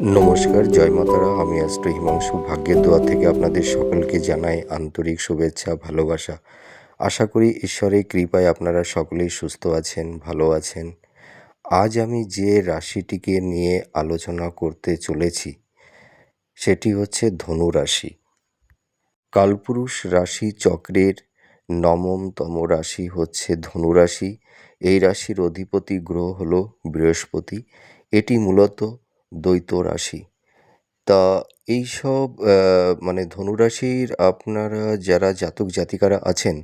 নমস্কার, জয় মাতারা। আমি অ্যাস্ট্রো হিমাংশু। ভাগ্যের দোয়া থেকে আপনাদের সকলকে জানাই আন্তরিক শুভেচ্ছা, ভালোবাসা। আশা করি ঈশ্বরের কৃপায় আপনারা সকলেই সুস্থ আছেন, ভালো আছেন। আজ আমি যে রাশিটিকে নিয়ে আলোচনা করতে চলেছি, সেটি হচ্ছে ধনু রাশি কালপুরুষ রাশি চক্রের নবমতম রাশি হচ্ছে ধনু রাশি এই রাশির অধিপতি গ্রহ হলো বৃহস্পতি। এটি মূলত দ্বৈত রাশি। তা এইসব মানে ধনুরাশির আপনারা যারা জাতক জাতিকারা আছেন,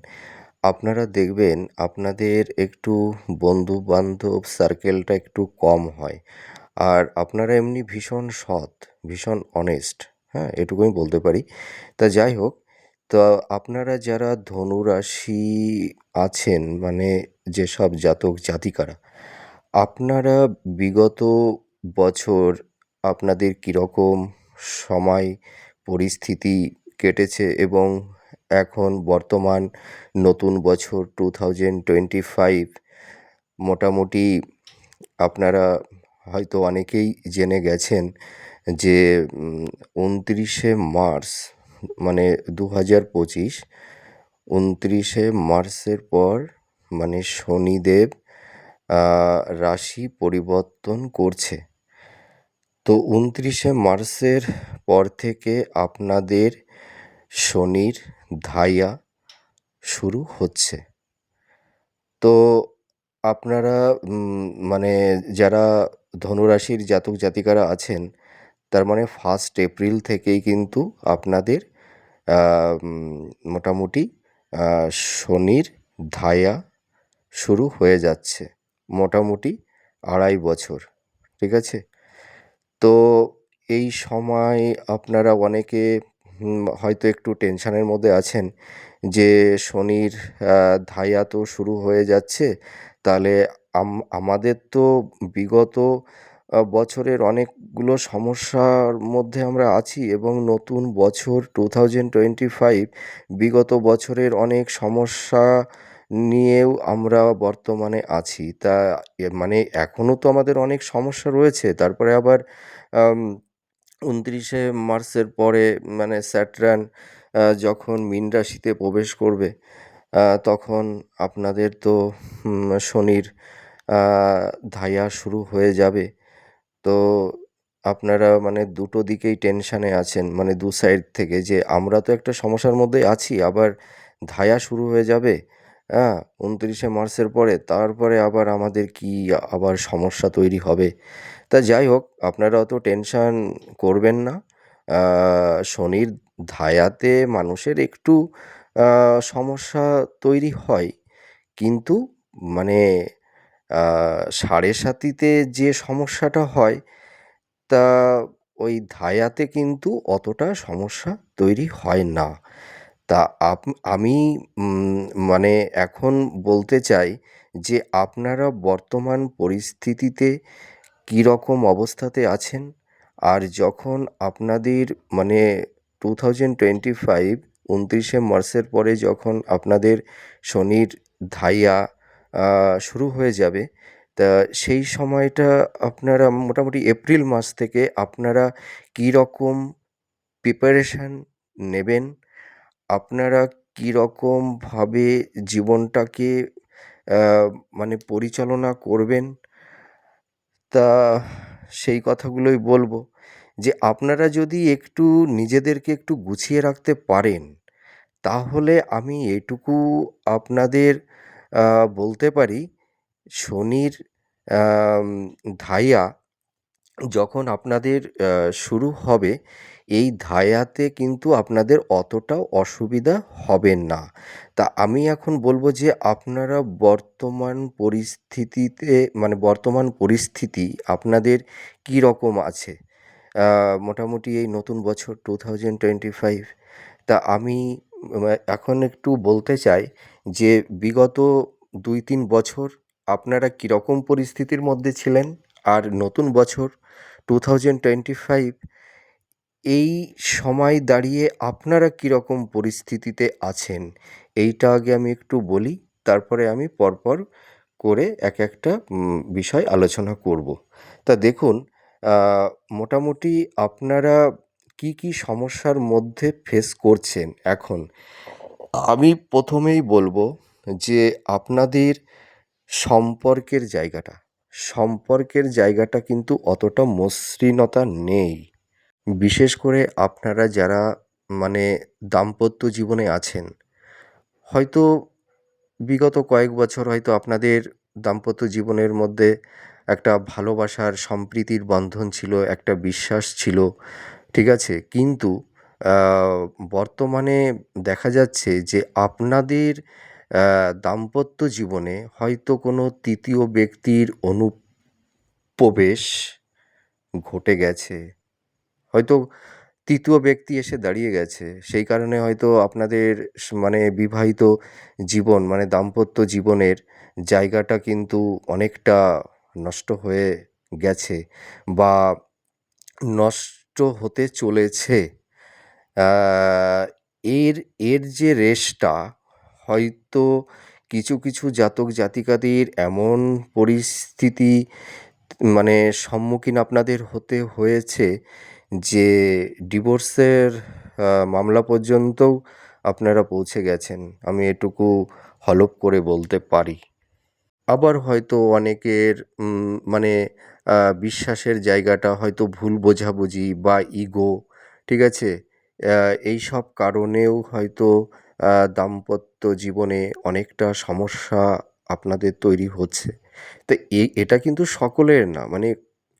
আপনারা দেখবেন আপনাদের একটু বন্ধু বান্ধব সার্কেলটা একটু কম হয়। আর আপনারা এমনি ভীষণ সৎ, ভীষণ অনেস্ট হ্যাঁ এটুকু আমি বলতে পারি। তা যাই হোক, তা আপনারা যারা ধনুরাশি আছেন মানে যেসব জাতক জাতিকারা, আপনারা বিগত বছর আপনাদের কীরকম সময় পরিস্থিতি কেটেছে এবং এখন বর্তমান নতুন বছর টু থাউজেন্ড টোয়েন্টি ফাইভ মোটামুটি আপনারা হয়তো অনেকেই জেনে গেছেন যে উনত্রিশে মার্চ মানে দু হাজার পঁচিশ উনত্রিশে মার্চের পর মানে শনিদেব রাশি পরিবর্তন করছে। তো উনত্রিশে মার্চের পর থেকে আপনাদের শনির ধাইয়া শুরু হচ্ছে। তো আপনারা মানে যারা ধনুরাশির জাতক জাতিকারা আছেন, তার মানে ফার্স্ট এপ্রিল থেকেই কিন্তু আপনাদের মোটামুটি শনির ধায়া শুরু হয়ে যাচ্ছে। মোটামুটি আড়াই বছর, ঠিক আছে? তো এই সময় আপনারা অনেকে হয়তো একটু টেনশানের মধ্যে আছেন যে, শনির ধাইয়া তো শুরু হয়ে যাচ্ছে। তাহলে আমাদের তো বিগত বছরের অনেকগুলো সমস্যার মধ্যে আমরা আছি এবং নতুন বছর টু থাউজেন্ড টোয়েন্টি ফাইভ বিগত বছরের অনেক সমস্যা নিয়েও আমরা বর্তমানে আছি। তা মানে এখনও তো আমাদের অনেক সমস্যা রয়েছে। তারপরে আবার উনত্রিশে মার্চের পরে মানে স্যাটরান যখন মীন রাশিতে প্রবেশ করবে তখন আপনাদের তো শনির ধাইয়া শুরু হয়ে যাবে। তো আপনারা মানে দুটো দিকেই টেনশানে আছেন মানে দু সাইড থেকে যে আমরা তো একটা সমস্যার মধ্যে আছি, আবার ধায়া শুরু হয়ে যাবে হ্যাঁ উনত্রিশে মার্চের পরে, তারপরে আবার আমাদের কি আবার সমস্যা তৈরি হবে? তা যাই হোক, আপনারা অত টেনশান করবেন না। শনির ধায়াতে মানুষের একটু সমস্যা তৈরি হয়। কিন্তু মানে সাড়ে সাতিতে যে সমস্যাটা হয়, তা ওই ধায়াতে কিন্তু অতটা সমস্যা তৈরি হয় না। তা আপ, আমি মানে এখন বলতে চাই যে, আপনারা বর্তমান পরিস্থিতিতে কীরকম অবস্থাতে আছেন? আর যখন আপনাদের মানে টু থাউজেন্ড টোয়েন্টি ফাইভ উনত্রিশে মার্চের পরে যখন আপনাদের শনির ধাইয়া শুরু হয়ে যাবে, তা সেই সময়টা আপনারা মোটামুটি এপ্রিল মাস থেকে আপনারা কীরকম প্রিপারেশান নেবেন? আপনারা কীরকমভাবে জীবনটাকে মানে পরিচালনা করবেন? তা সেই কথাগুলোই বলব যে আপনারা যদি একটু নিজেদেরকে একটু গুছিয়ে রাখতে পারেন, তাহলে আমি এটুকু আপনাদের বলতে পারি, শনির ধাইয়া যখন আপনাদের শুরু হবে এই ধায়াতে কিন্তু আপনাদের অতটাও অসুবিধা হবে না। তা আমি এখন বলব যে আপনারা বর্তমান পরিস্থিতিতে মানে বর্তমান পরিস্থিতি আপনাদের কী রকম আছে? মোটামুটি এই নতুন বছর টু থাউজেন্ড টোয়েন্টি ফাইভ তা আমি এখন একটু বলতে চাই যে বিগত দুই তিন বছর আপনারা কীরকম পরিস্থিতির মধ্যে ছিলেন? আর নতুন বছর টু থাউজেন্ড টোয়েন্টি ফাইভ এই সময় দাঁড়িয়ে আপনারা কীরকম পরিস্থিতিতে আছেন? এইটা আগে আমি একটু বলি, তারপরে আমি পরপর করে এক একটা বিষয় আলোচনা করব। তা দেখুন মোটামুটি আপনারা কী কী সমস্যার মধ্যে ফেস করছেন এখন? আমি প্রথমেই বলব যে আপনাদের সম্পর্কের জায়গাটা সম্পর্কের জায়গাটা কিন্তু অতটা মসৃণতা নেই। বিশেষ করে আপনারা যারা মানে দাম্পত্য জীবনে আছেন, হয়তো বিগত কয়েক বছর হয়তো আপনাদের দাম্পত্য জীবনের মধ্যে একটা ভালোবাসার সম্প্রীতির বন্ধন ছিল, একটা বিশ্বাস ছিল, ঠিক আছে? কিন্তু বর্তমানে দেখা যাচ্ছে যে আপনাদের দাম্পত্য জীবনে হয়তো কোনো তৃতীয় ব্যক্তির অনুপ্রবেশ ঘটে গেছে। হয়তো তৃতীয় ব্যক্তি এসে দাঁড়িয়ে গেছে। সেই কারণে হয়তো আপনাদের মানে বিবাহিত জীবন মানে দাম্পত্য জীবনের জায়গাটা কিন্তু অনেকটা নষ্ট হয়ে গেছে বা নষ্ট হতে চলেছে। এর এর যে রেশটা হয়তো কিছু কিছু জাতক জাতিকাদের এমন পরিস্থিতি মানে সম্মুখীন আপনাদের হতে হয়েছে যে ডিভোর্সের মামলা পর্যন্তও আপনারা পৌঁছে গেছেন। আমি এটুকু হলফ করে বলতে পারি। আবার হয়তো অনেকের মানে বিশ্বাসের জায়গাটা হয়তো ভুল বোঝাবুঝি বা ইগো, ঠিক আছে? এই সব কারণেও হয়তো দাম্পত্য জীবনে অনেকটা সমস্যা আপনাদের তৈরি হচ্ছে। তো এটা কিন্তু সকলের না মানে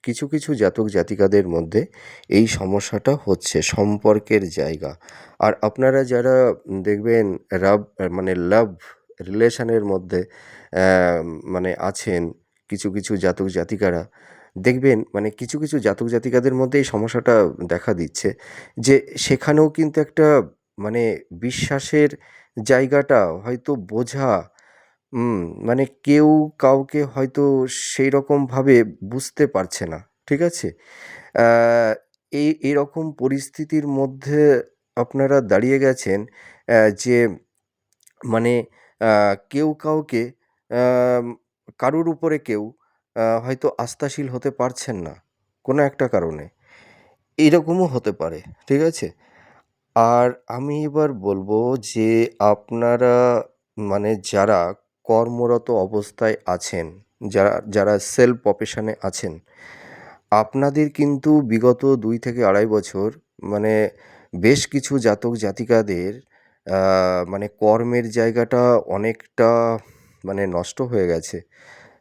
কিছু কিছু জাতক জাতিকাদের মধ্যে এই সমস্যাটা হচ্ছে, সম্পর্কের জায়গা। আর আপনারা যারা দেখবেন রাব মানে লাভ রিলেশনের মধ্যে মানে আছেন কিছু কিছু জাতক জাতিকারা, দেখবেন মানে কিছু কিছু জাতক জাতিকাদের মধ্যে এই সমস্যাটা দেখা দিচ্ছে যে সেখানেও কিন্তু একটা মানে বিশ্বাসের জায়গাটা হয়তো বোঝা মানে কেউ কাউকে হয়তো সেই রকমভাবে বুঝতে পারছে না, ঠিক আছে? এই এরকম পরিস্থিতির মধ্যে আপনারা দাঁড়িয়ে গেছেন যে মানে কেউ কাউকে কারুর উপরে কেউ হয়তো আস্থাশীল হতে পারছেন না, কোনো একটা কারণে। এইরকমও হতে পারে, ঠিক আছে? আর আমি এবার বলব যে আপনারা মানে যারা কর্মরত অবস্থায় আছেন, যারা যারা সেলফ প্রফেশনে আছেন। আপনাদের কিন্তু বিগত দুই থেকে আড়াই বছর মানে বেশ কিছু জাতক জাতিকাদের মানে কর্মের জায়গাটা অনেকটা মানে নষ্ট হয়ে গেছে।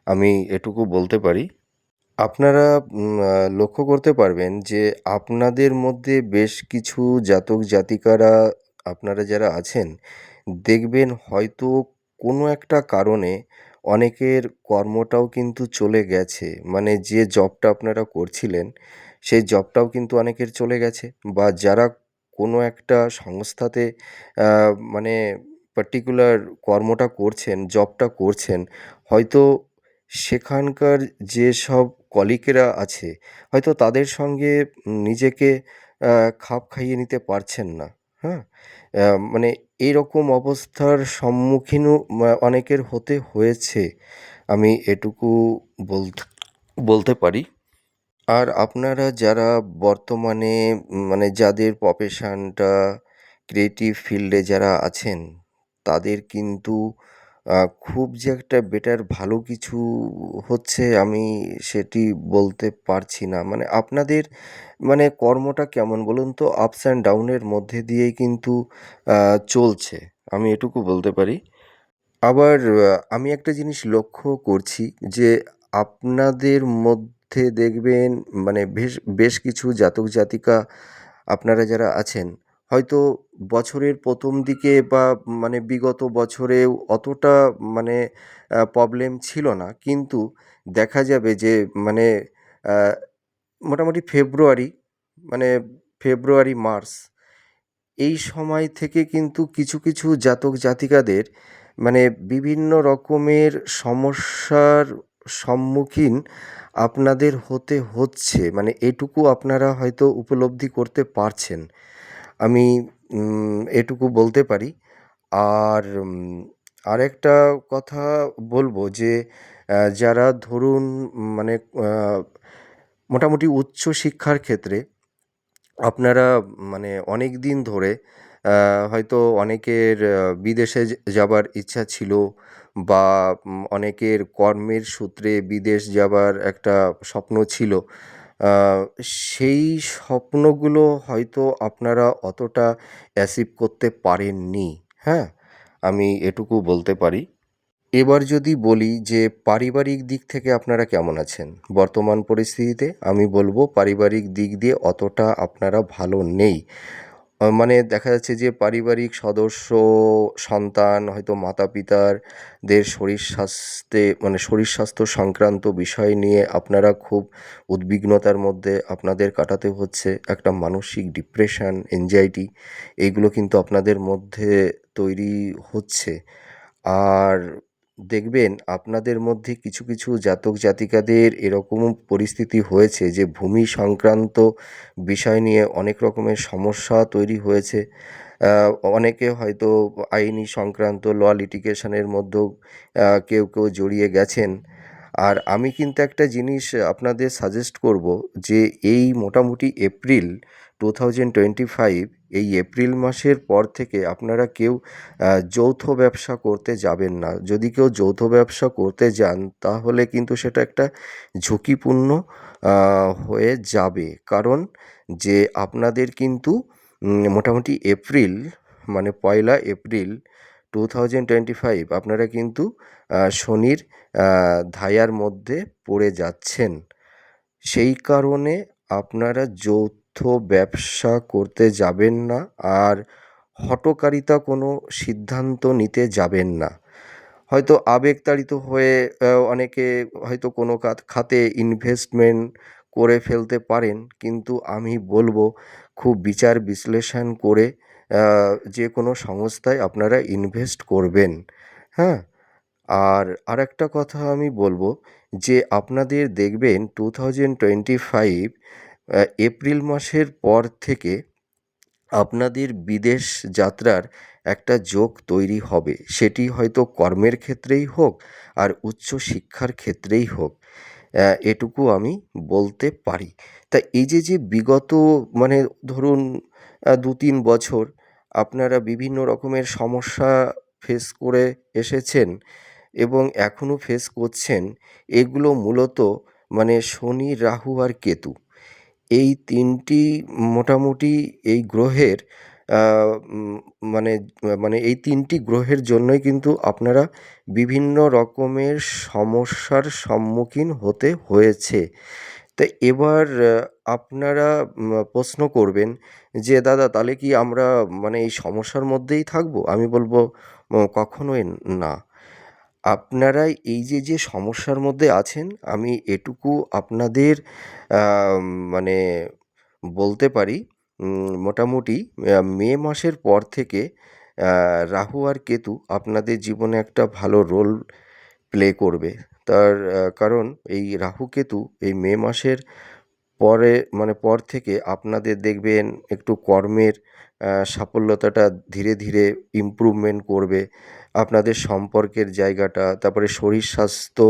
আমি এটুকু বলতে পারি। আপনারা লক্ষ্য করতে পারবেন যে আপনাদের মধ্যে বেশ কিছু জাতক জাতিকারা, আপনারা যারা আছেন, দেখবেন হয়তো কোনো একটা কারণে অনেকের কর্মটাও কিন্তু চলে গেছে। মানে যে জবটা আপনারা করছিলেন, সেই জবটাও কিন্তু অনেকের চলে গেছে বা যারা কোনো একটা সংস্থাতে মানে পার্টিকুলার কর্মটা করছেন, জবটা করছেন, হয়তো সেখানকার যেসব কলিগেরা আছে, হয়তো তাদের সঙ্গে নিজেকে খাপ খাইয়ে নিতে পারছেন না। হ্যাঁ? মানে এরকম অবস্থার সম্মুখীনও অনেকের হতে হয়েছে। আমি এটুকু বলতে বলতে পারি। আর আপনারা যারা বর্তমানে মানে যাদের প্রফেশানটা ক্রিয়েটিভ ফিল্ডে যারা আছেন, তাদের কিন্তু খুব যে একটা বেটার ভালো কিছু হচ্ছে আমি সেটি বলতে পারছি না। মানে আপনাদের মানে কর্মটা কেমন বলুন তো? আপস অ্যান্ড ডাউনের মধ্যে দিয়েই কিন্তু চলছে, আমি এটুকু বলতে পারি। আবার আমি একটা জিনিস লক্ষ্য করছি যে আপনাদের মধ্যে দেখবেন মানে বেশ বেশ কিছু জাতক জাতিকা আপনারা যারা আছেন হয়তো বছরের প্রথম দিকে বা মানে বিগত বছরেও অতটা মানে প্রবলেম ছিল না। কিন্তু দেখা যাবে যে মানে মোটামুটি ফেব্রুয়ারি মানে ফেব্রুয়ারি মার্চ এই সময় থেকে কিন্তু কিছু কিছু জাতক জাতিকাদের মানে বিভিন্ন রকমের সমস্যার সম্মুখীন আপনাদের হতে হচ্ছে। মানে এটুকু আপনারা হয়তো উপলব্ধি করতে পারছেন। আমি এটুকু বলতে পারি। আর আরেকটা কথা বলব যে যারা ধরুন মানে মোটামুটি উচ্চ শিক্ষার ক্ষেত্রে আপনারা মানে অনেক দিন ধরে হয়তো অনেকের বিদেশে যাবার ইচ্ছা ছিল বা অনেকের কর্মের সূত্রে বিদেশ যাবার একটা স্বপ্ন ছিল। সেই স্বপ্নগুলো হয়তো আপনারা অতটা অ্যাচিভ করতে পারেননি। হ্যাঁ আমি এটুকু বলতে পারি। এবার যদি বলি যে পারিবারিক দিক থেকে আপনারা কেমন আছেন? বর্তমান পরিস্থিতিতে আমি বলব পারিবারিক দিক দিয়ে অতটা আপনারা ভালো নেই। মানে দেখা যাচ্ছে যে পারিবারিক সদস্য, সন্তান, হয়তো মাতা পিতার দের শরীর স্বাস্থ্যে মানে শরীর স্বাস্থ্য সংক্রান্ত বিষয় নিয়ে আপনারা খুব উদ্বিগ্নতার মধ্যে আপনাদের কাটাতে হচ্ছে। একটা মানসিক ডিপ্রেশন এনজাইটি এইগুলো কিন্তু আপনাদের মধ্যে তৈরি হচ্ছে। আর দেখবেন আপনাদের মধ্যে কিছু কিছু জাতক জাতিকাদের এরকমও পরিস্থিতি হয়েছে যে ভূমি সংক্রান্ত বিষয় নিয়ে অনেক রকমের সমস্যা তৈরি হয়েছে। অনেকে হয়তো আইনি সংক্রান্ত ল লিটিগেশনের মধ্যেও কেউ কেউ জড়িয়ে গেছেন। আর আমি কিন্তু একটা জিনিস আপনাদের সাজেস্ট করব যে এই মোটামুটি April two thousand twenty five এই এপ্রিল মাসের পর থেকে আপনারা কেউ যৌথ ব্যবসা করতে যাবেন না। যদি কেউ যৌথ ব্যবসা করতে যান, তাহলে কিন্তু সেটা একটা ঝুঁকিপূর্ণ হয়ে যাবে। কারণ যে আপনাদের কিন্তু মোটামুটি এপ্রিল মানে পয়লা April two thousand twenty five আপনারা কিন্তু শনির ধায়ার মধ্যে পড়ে যাচ্ছেন। সেই কারণে আপনারা যৌথ ব্যবসা করতে যাবেন না আর হঠকারিতা কোনো সিদ্ধান্ত নিতে যাবেন না। হয়তো আবেগতাড়িত হয়ে অনেকে হয়তো কোনো খাতে ইনভেস্টমেন্ট করে ফেলতে পারেন। কিন্তু আমি বলব, খুব বিচার বিশ্লেষণ করে যে কোনো সংস্থায় আপনারা ইনভেস্ট করবেন। হ্যাঁ? আর আরেকটা কথা আমি বলব যে আপনাদের দেখবেন two thousand twenty five April মাসের পর থেকে আপনাদের বিদেশ যাত্রার একটা যোগ তৈরি হবে। সেটি হয়তো কর্মের ক্ষেত্রেই হোক আর উচ্চ শিক্ষার ক্ষেত্রেই হোক। এটুকু আমি বলতে পারি। তা এই যে যে বিগত মানে ধরুন দু তিন বছর আপনারা বিভিন্ন রকমের সমস্যা ফেস করে এসেছেন এবং এখনও ফেস করছেন, এগুলো মূলত মানে শনি, রাহু আর কেতু। এই তিনটি মোটামুটি এই গ্রহের মানে মানে এই তিনটি গ্রহের জন্যই কিন্তু আপনারা বিভিন্ন রকমের সমস্যার সম্মুখীন হতে হয়েছে। তা এবার আপনারা প্রশ্ন করবেন যে, দাদা, তাহলে কি আমরা মানে এই সমস্যার মধ্যেই থাকব? আমি বলব কখনোই না। আপনারা এই যে যে সমস্যার মধ্যে আছেন, আমি এটুকু আপনাদের মানে বলতে পারি মোটামুটি মে মাসের পর থেকে রাহু আর কেতু আপনাদের জীবনে একটা ভালো রোল প্লে করবে। তার কারণ এই রাহু কেতু এই মে মাসের পরে মানে পর থেকে আপনাদের দেখবেন একটু কর্মের সাফল্যতাটা ধীরে ধীরে ইমপ্রুভমেন্ট করবে। আপনাদের সম্পর্কের জায়গাটা, তারপরে শরীর স্বাস্থ্য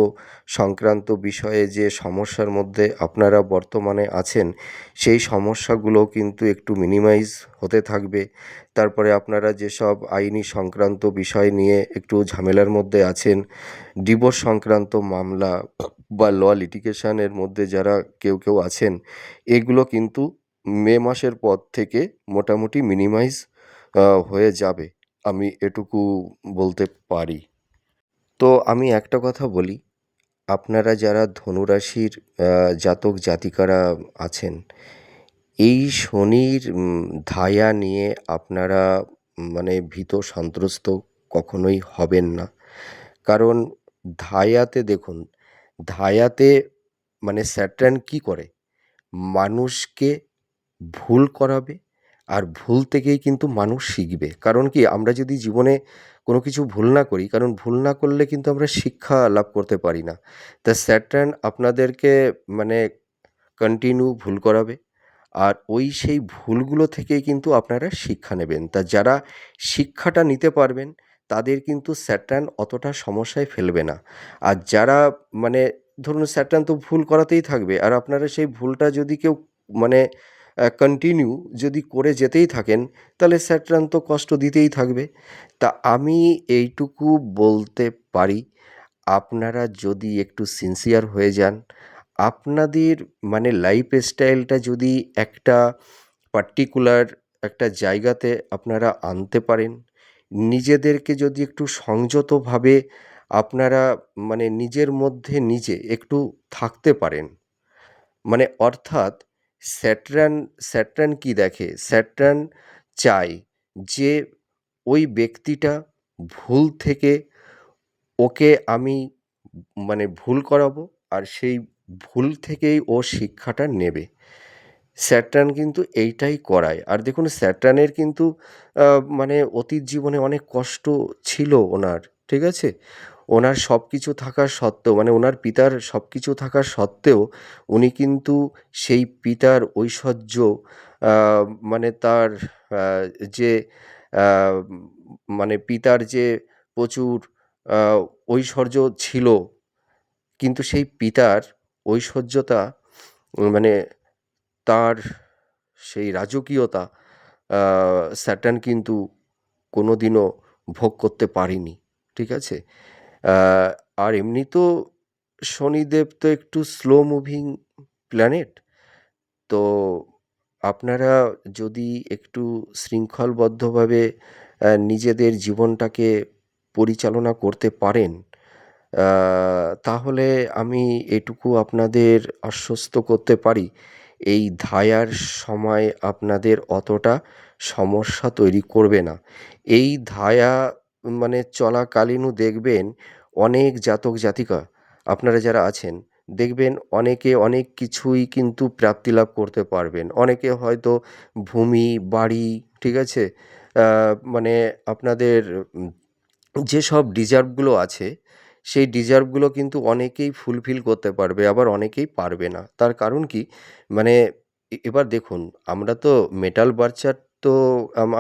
সংক্রান্ত বিষয়ে যে সমস্যার মধ্যে আপনারা বর্তমানে আছেন, সেই সমস্যাগুলো কিন্তু একটু মিনিমাইজ হতে থাকবে। তারপরে আপনারা যেসব আইনি সংক্রান্ত বিষয় নিয়ে একটু ঝামেলার মধ্যে আছেন ডিভোর্স সংক্রান্ত মামলা বা ল লিটিগেশনের মধ্যে যারা কেউ কেউ আছেন, এগুলো কিন্তু মে মাসের পর থেকে মোটামুটি মিনিমাইজ হয়ে যাবে। আমি এটুকু বলতে পারি। তো আমি একটা কথা বলি, আপনারা যারা ধনুরাশির জাতক জাতিকারা আছেন, এই শনির ধায়া নিয়ে আপনারা মানে ভীত সন্ত্রস্ত কখনোই হবেন না। কারণ ধায়াতে দেখুন, ধায়াতে মানে স্যাটার্ন কী করে? মানুষকে ভুল করাবে আর ভুল থেকেই কিন্তু মানুষ শিখবে। কারণ কি আমরা যদি জীবনে কোনো কিছু ভুল না করি, কারণ ভুল না করলে কিন্তু আমরা শিক্ষা লাভ করতে পারি না। তা স্যাটার্ন আপনাদেরকে মানে কন্টিনিউ ভুল করাবে আর ওই সেই ভুলগুলো থেকেই কিন্তু আপনারা শিক্ষা নেবেন। তা যারা শিক্ষাটা নিতে পারবেন, তাদের কিন্তু স্যাটার্ন অতটা সমস্যায় ফেলবে না। আর যারা মানে ধরুন স্যাটার্ন তো ভুল করাতেই থাকবে, আর আপনারা সেই ভুলটা যদি কেউ মানে কন্টিনিউ যদি করে যেতেই থাকেন, তাহলে স্যাটার্ন তো কষ্ট দিতেই থাকবে। তা আমি এইটুকু বলতে পারি, আপনারা যদি একটু সিনসিয়ার হয়ে যান, আপনাদের মানে লাইফ স্টাইলটা যদি একটা পার্টিকুলার একটা জায়গাতে আপনারা আনতে পারেন, নিজেদেরকে যদি একটু সংযতভাবে আপনারা মানে নিজের মধ্যে নিজে একটু থাকতে পারেন। মানে অর্থাৎ স্যাটার্ন স্যাটার্ন কী দেখে? স্যাটার্ন চায় যে ওই ব্যক্তিটা ভুল থেকে ওকে আমি মানে ভুল করাবো আর সেই ভুল থেকেই ও শিক্ষাটা নেবে। স্যাটার্ন কিন্তু এইটাই করায়। আর দেখুন, স্যাটার্নের কিন্তু মানে অতীত জীবনে অনেক কষ্ট ছিল ওনার, ঠিক আছে? ওনার সব কিছু থাকার সত্ত্বেও মানে ওনার পিতার সব কিছু থাকার সত্ত্বেও, উনি কিন্তু সেই পিতার ঐশ্বর্য মানে তার যে মানে পিতার যে প্রচুর ঐশ্বর্য ছিল, কিন্তু সেই পিতার ঐশ্বর্যতা মানে তার সেই রাজকীয়তা স্যাটার্ন কিন্তু কোনো দিনও ভোগ করতে পারেনি, ঠিক আছে? আর এমনি তো শনিদেব তো একটু স্লো মুভিং প্ল্যানেট তো আপনারা যদি একটু শৃঙ্খলবদ্ধভাবে নিজেদের জীবনটাকে পরিচালনা করতে পারেন তাহলে আমি এটুকু আপনাদের আশ্বস্ত করতে পারি। এই ধায়ার সময় আপনাদের অতটা সমস্যা তৈরি করবে না। এই ধায়া মানে চলাকালীনও দেখবেন অনেক জাতক জাতিকা, আপনারা যারা আছেন, দেখবেন অনেকে অনেক কিছুই কিন্তু প্রাপ্তি লাভ করতে পারবেন। অনেকে হয়তো ভূমি, বাড়ি, ঠিক আছে? মানে আপনাদের যেসব ডিজার্ভগুলো আছে, সেই ডিজার্ভগুলো কিন্তু অনেকেই ফুলফিল করতে পারবে, আবার অনেকেই পারবে না। তার কারণ কি? মানে এবার দেখুন, আমরা তো মেটাল বার্চার তো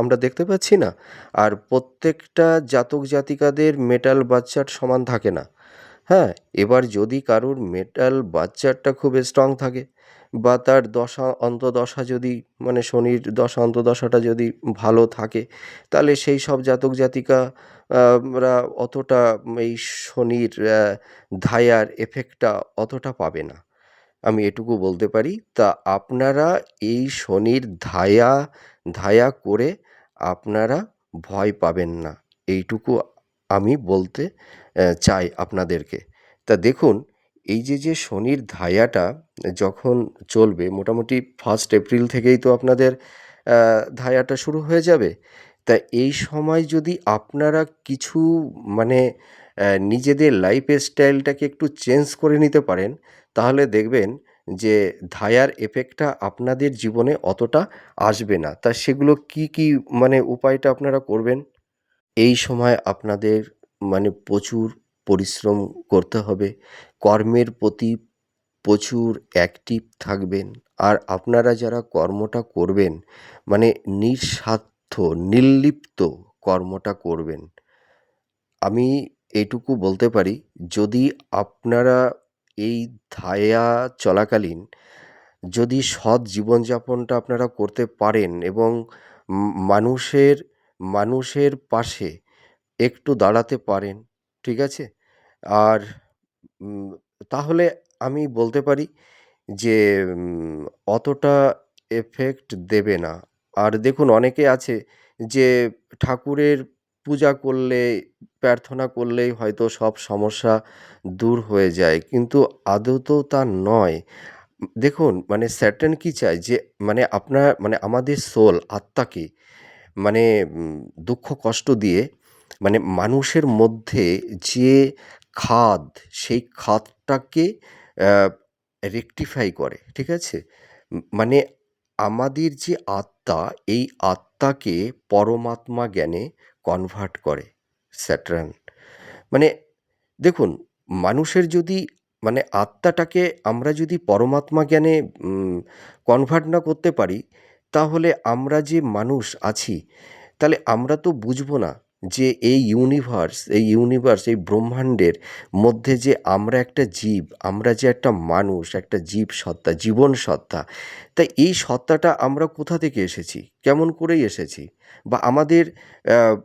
আমরা দেখতে পাচ্ছি না। আর প্রত্যেকটা জাতক জাতিকাদের মেটাল বাচ্চার সমান থাকে না। হ্যাঁ এবার যদি কারুর মেটাল বাচ্চারটা খুব স্ট্রং থাকে বা তার দশা, অন্তদশা যদি মানে শনির দশা, অন্তদশাটা যদি ভালো থাকে, তাহলে সেই সব জাতক জাতিকা রা অতটা এই শনির ধায়ার এফেক্টটা অতটা পাবে না। আমি এটুকু বলতে পারি, তা আপনারা এই শনির ধায়া ধায়া করে আপনারা ভয় পাবেন না। এইটুকু আমি বলতে চাই আপনাদেরকে। তা দেখুন, এই যে যে শনির ধায়াটা যখন চলবে, মোটামুটি ফার্স্ট এপ্রিল থেকেই তো আপনাদের ধায়াটা শুরু হয়ে যাবে। তা এই সময় যদি আপনারা কিছু মানে নিজেদের লাইফ স্টাইলটাকে একটু চেঞ্জ করে নিতে পারেন, তাহলে দেখবেন যে ধায়ার এফেক্টটা আপনাদের জীবনে অতটা আসবে না। তা সেগুলো কি কি মানে উপায়টা আপনারা করবেন? এই সময় আপনাদের মানে প্রচুর পরিশ্রম করতে হবে। কর্মের প্রতি প্রচুর অ্যাক্টিভ থাকবেন। আর আপনারা যারা কর্মটা করবেন মানে নিঃস্বার্থ, নির্লিপ্ত কর্মটা করবেন। আমি এইটুকু বলতে পারি, যদি আপনারা এই ধায়া চলাকালীন যদি সৎ জীবনযাপনটা আপনারা করতে পারেন এবং মানুষের মানুষের পাশে একটু দাঁড়াতে পারেন, ঠিক আছে? আর তাহলে আমি বলতে পারি যে অতটা এফেক্ট দেবে না। আর দেখুন, অনেকে আছে যে, ঠাকুরের পূজা করলে, প্রার্থনা করলেই হয়তো সব সমস্যা দূর হয়ে যায়। কিন্তু আদৌ তো তা নয়। দেখুন মানে স্যাটার্ন কী চায় যে মানে আপনার মানে আমাদের সোল আত্মাকে মানে দুঃখ, কষ্ট দিয়ে মানে মানুষের মধ্যে যে খাদ, সেই খাদটাকে রেকটিফাই করে, ঠিক আছে? মানে আমাদের যে আত্মা, এই আত্মাকে পরমাত্মা জ্ঞানে কনভার্ট করে স্যাটার্ন মানে দেখুন, মানুষের যদি মানে আত্মাটাকে আমরা যদি পরমাত্মা জ্ঞানে কনভার্ট না করতে পারি, তাহলে আমরা যে মানুষ আছি, তাহলে আমরা তো বুঝব না যে এই ইউনিভার্স এই ইউনিভার্স এই ব্রহ্মাণ্ডের মধ্যে যে আমরা একটা জীব, আমরা যে একটা মানুষ, একটা জীব সত্তা, জীবন সত্তা, তা এই সত্তাটা আমরা কোথা থেকে এসেছি? কেমন করেই এসেছি? বা আমাদের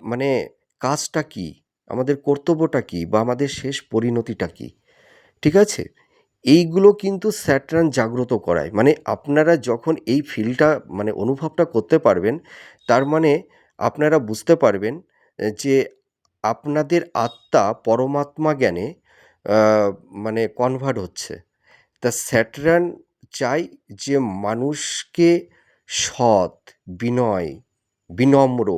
মানে কাজটা কি? আমাদের কর্তব্যটা কি? বা আমাদের শেষ পরিণতিটা কি? ঠিক আছে? এইগুলো কিন্তু স্যাটরান জাগ্রত করায়। মানে আপনারা যখন এই ফিলটা মানে অনুভবটা করতে পারবেন, তার মানে আপনারা বুঝতে পারবেন যে আপনাদের আত্মা পরমাত্মা জ্ঞানে মানে কনভার্ট হচ্ছে। তা স্যাটরান চাই যে মানুষকে সৎ, বিনয়, বিনম্র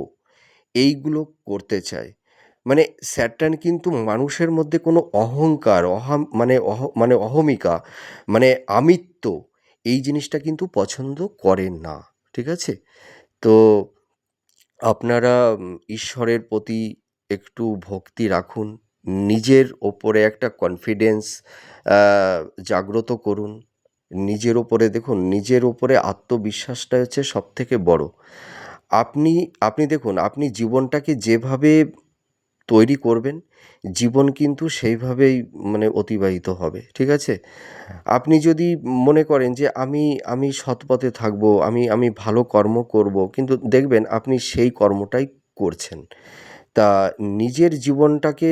এইগুলো করতে চায়। মানে স্যাটার্ন কিন্তু মানুষের মধ্যে কোনো অহংকার, অহাম মানে অহ মানে অহমিকা মানে আমিত্ব এই জিনিসটা কিন্তু পছন্দ করেন না, ঠিক আছে? তো আপনারা ঈশ্বরের প্রতি একটু ভক্তি রাখুন, নিজের ওপরে একটা কনফিডেন্স জাগ্রত করুন। নিজের ওপরে, দেখুন, নিজের ওপরে আত্মবিশ্বাসটা হচ্ছে সব থেকে বড়। আপনি আপনি দেখুন, আপনি জীবনটাকে যেভাবে তৈরি করবেন, জীবন কিন্তু সেইভাবেই মানে অতিবাহিত হবে, ঠিক আছে? আপনি যদি মনে করেন যে আমি আমি সৎ পথে থাকব, আমি আমি ভালো কর্ম করব, কিন্তু দেখবেন আপনি সেই কর্মটাই করছেন। তা নিজের জীবনটাকে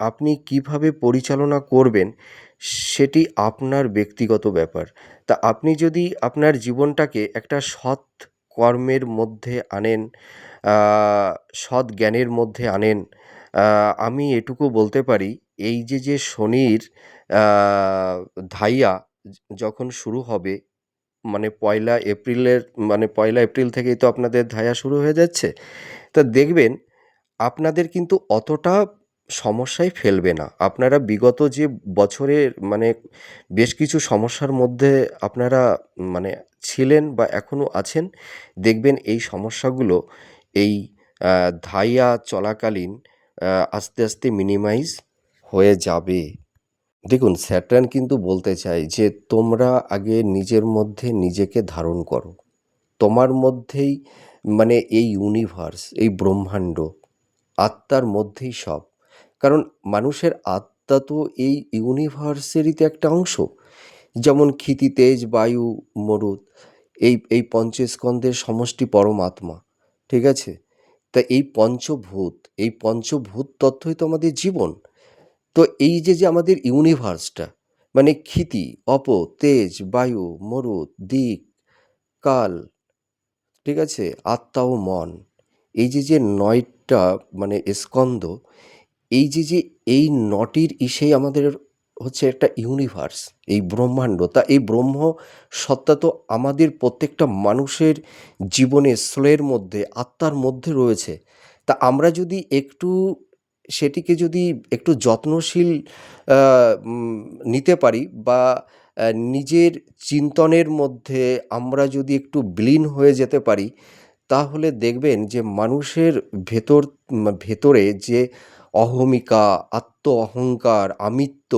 আপনি কীভাবে পরিচালনা করবেন, সেটি আপনার ব্যক্তিগত ব্যাপার। তা আপনি যদি আপনার জীবনটাকে একটা সৎ কর্মের মধ্যে আনেন সৎ জ্ঞানের মধ্যে আনেন আমি এটুকু বলতে পারি, এই যে যে শনির ধাইয়া যখন শুরু হবে মানে পয়লা এপ্রিলের মানে পয়লা এপ্রিল থেকেই তো আপনাদের ধাইয়া শুরু হয়ে যাচ্ছে, তা দেখবেন আপনাদের কিন্তু অতটা সমস্যায় ফেলবে না। আপনারা বিগত যে বছরের মানে বেশ কিছু সমস্যার মধ্যে আপনারা মানে ছিলেন বা এখনও আছেন, দেখবেন এই সমস্যাগুলো এই ধাইয়া চলাকালীন আস্তে আস্তে মিনিমাইজ হয়ে যাবে। দেখুন স্যাটার্ন কিন্তু বলতে চায় যে, তোমরা আগে নিজের মধ্যে নিজেকে ধারণ করো। তোমার মধ্যেই মানে এই ইউনিভার্স এই ব্রহ্মাণ্ড, আত্মার মধ্যেই সব। কারণ মানুষের আত্মা তো এই ইউনিভার্সেরই তো একটা অংশ। যেমন ক্ষিতি, তেজ, বায়ু, মরুদ, এই এই পঞ্চস্কন্ধের সমষ্টি পরমাত্মা, ঠিক আছে? তা এই পঞ্চভূত এই পঞ্চভূত তত্ত্বই তো আমাদের জীবন। তো এই যে যে আমাদের ইউনিভার্সটা মানে ক্ষিতি অপ তেজ, বায়ু, মরুদ, দিক, কাল, ঠিক আছে, আত্মা ও মন, এই যে যে নয়টা মানে স্কন্দ এই যে যে এই নটির ইসেই আমাদের হচ্ছে একটা ইউনিভার্স এই ব্রহ্মাণ্ড। তা এই ব্রহ্ম সত্তা তো আমাদের প্রত্যেকটা মানুষের জীবনে সোলের মধ্যে, আত্মার মধ্যে রয়েছে। তা আমরা যদি একটু সেটিকে যদি একটু যত্নশীল নিতে পারি বা নিজের চিন্তনের মধ্যে আমরা যদি একটু বিলীন হয়ে যেতে পারি, তাহলে দেখবেন যে মানুষের ভেতর, ভেতরে যে অহমিকা আত্ম অহংকার আমিত্ব,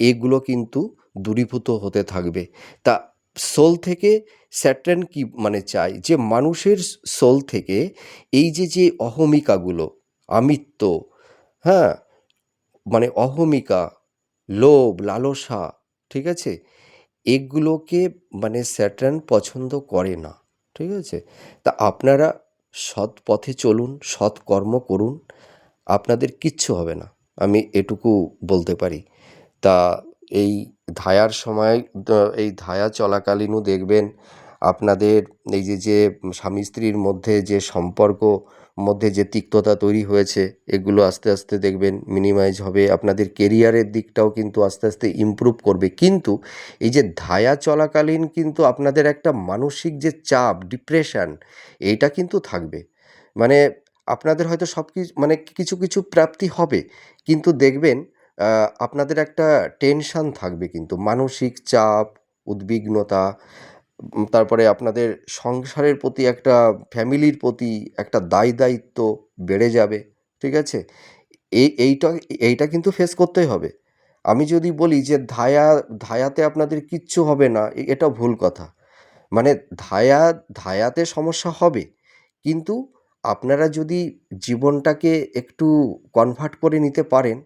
এগুলো কিন্তু দূরীভূত হতে থাকবে। তা সোল থেকে স্যাটার্ন কি মানে চাই? যে মানুষের সোল থেকে এই যে যে অহমিকাগুলো, আমিত্ব হ্যাঁ? মানে অহমিকা, লোভ, লালসা, ঠিক আছে? এগুলোকে মানে স্যাটার্ন পছন্দ করে না, ঠিক আছে? তা আপনারা সৎ পথে চলুন, সৎ কর্ম করুন। আপনাদের কিচ্ছু হবে না। আমি এটুকু বলতে পারি। তা এই ধায়ার সময়, এই ধায়া চলাকালীনও দেখবেন আপনাদের এই যে যে স্বামী স্ত্রীর মধ্যে যে সম্পর্ক, মধ্যে যে তিক্ততা তৈরি হয়েছে, এগুলো আস্তে আস্তে দেখবেন মিনিমাইজ হবে। আপনাদের কেরিয়ারের দিকটাও কিন্তু আস্তে আস্তে ইমপ্রুভ করবে। কিন্তু এই যে ধায়া চলাকালীন কিন্তু আপনাদের একটা মানসিক যে চাপ ডিপ্রেশন এইটা কিন্তু থাকবে। মানে আপনাদের হয়তো সব কিছু মানে কিছু কিছু প্রাপ্তি হবে। কিন্তু দেখবেন আপনাদের একটা টেনশন থাকবে কিন্তু। মানসিক চাপ, উদ্বিগ্নতা তারপরে আপনাদের সংসারের প্রতি একটা, ফ্যামিলির প্রতি একটা দায় দায়িত্ব বেড়ে যাবে, ঠিক আছে? এই এইটা এইটা কিন্তু ফেস করতেই হবে। আমি যদি বলি যে ধায়া, ধায়াতে আপনাদের কিচ্ছু হবে না এটা ভুল কথা। মানে ধায়া, ধায়াতে সমস্যা হবে। কিন্তু আপনারা যদি জীবনটাকে একটু কনভার্ট করে নিতে পারেন,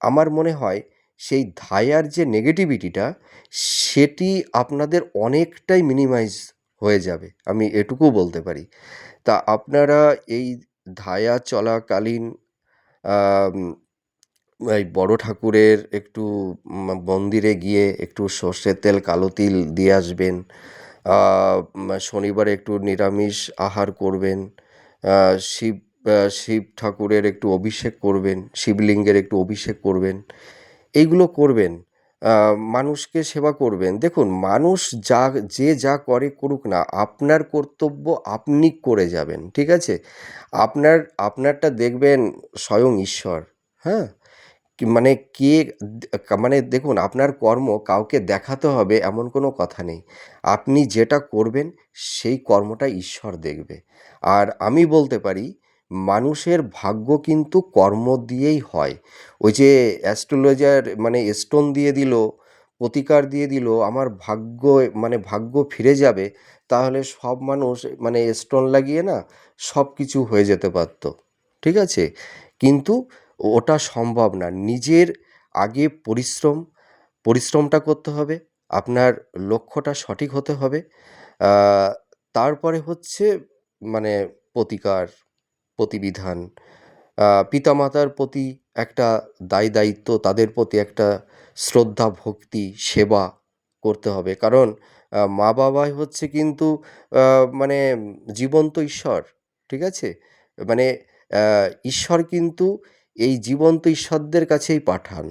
আমার মনে হয় সেই ধায়ার যে নেগেটিভিটিটা সেটি আপনাদের অনেকটাই মিনিমাইজ হয়ে যাবে। আমি এটুকু বলতে পারি। তা আপনারা এই ধায়া চলাকালীন এই বড় ঠাকুরের একটু মন্দিরে গিয়ে একটু সর্ষের তেল, কালো তিল দিয়ে আসবেন। শনিবারে একটু নিরামিষ আহার করবেন। শিব শিব ঠাকুরের একটু অভিষেক করবেন, শিবলিঙ্গের একটু অভিষেক করবেন, এইগুলো করবেন। মানুষকে সেবা করবেন। দেখুন, মানুষ যা, যে যা করে করুক না, আপনার কর্তব্য আপনি করে যাবেন, ঠিক আছে? আপনার, আপনারটা দেখবেন স্বয়ং ঈশ্বর হ্যাঁ? মানে কে মানে দেখুন আপনার কর্ম কাউকে দেখাতে হবে এমন কোনো কথা নেই। আপনি যেটা করবেন সেই কর্মটা ঈশ্বর দেখবে। আর আমি বলতে পারি, মানুষের ভাগ্য কিন্তু কর্ম দিয়েই হয়। ওই যে অ্যাস্ট্রোলজার মানে স্টোন দিয়ে দিল, প্রতিকার দিয়ে দিল, আমার ভাগ্য মানে ভাগ্য ফিরে যাবে, তাহলে সব মানুষ মানে স্টোন লাগিয়ে না সব কিছু হয়ে যেতে পারতো। ঠিক আছে? কিন্তু ওটা সম্ভব না। নিজের আগে পরিশ্রম, পরিশ্রমটা করতে হবে, আপনার লক্ষ্যটা সঠিক হতে হবে। তারপরে হচ্ছে মানে প্রতিকার, প্রতিবিধান। পিতামাতার প্রতি একটা দায় দায়িত্ব, তাদের প্রতি একটা শ্রদ্ধা, ভক্তি, সেবা করতে হবে। কারণ মা বাবাই হচ্ছে কিন্তু মানে জীবন্ত ঈশ্বর, ঠিক আছে? মানে ঈশ্বর কিন্তু এই জীবন্ত ঈশ্বরদের কাছেই পাঠান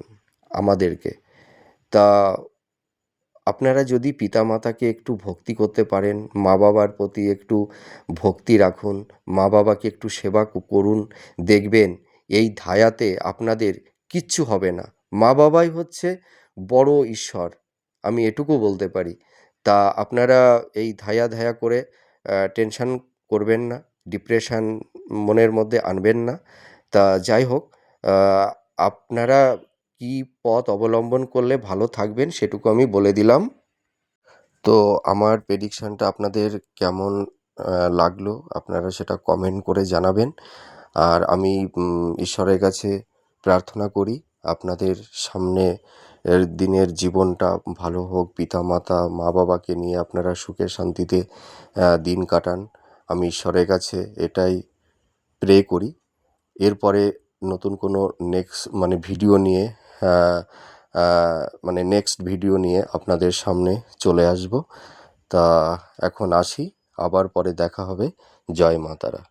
আমাদেরকে। তা আপনারা যদি পিতামাতাকে একটু ভক্তি করতে পারেন মা বাবার প্রতি একটু ভক্তি রাখুন মা বাবাকে একটু সেবা করুন, দেখবেন এই ধায়াতে আপনাদের কিচ্ছু হবে না। মা বাবাই হচ্ছে বড় ঈশ্বর, আমি এটুকু বলতে পারি। তা আপনারা এই ধায়া ধায়া করে টেনশন করবেন না, ডিপ্রেশন মনের মধ্যে আনবেন না। তা যাই হোক আপনারা কী পথ অবলম্বন করলে ভালো থাকবেন সেটুকু আমি বলে দিলাম। তো আমার প্রেডিকশানটা আপনাদের কেমন লাগল আপনারা সেটা কমেন্ট করে জানাবেন। আর আমি ঈশ্বরের কাছে প্রার্থনা করি আপনাদের সামনে এর দিনের জীবনটা ভালো হোক পিতা মাতা মা বাবাকে নিয়ে আপনারা সুখে শান্তিতে দিন কাটান। আমি ঈশ্বরের কাছে এটাই প্রে করি। এরপরে নতুন কোনো নেক্সট মানে ভিডিও নিয়ে মানে নেক্সট ভিডিও নিয়ে আপনাদের সামনে চলে আসব। তা এখন আসি, আবার পরে দেখা হবে। জয় মা তারা।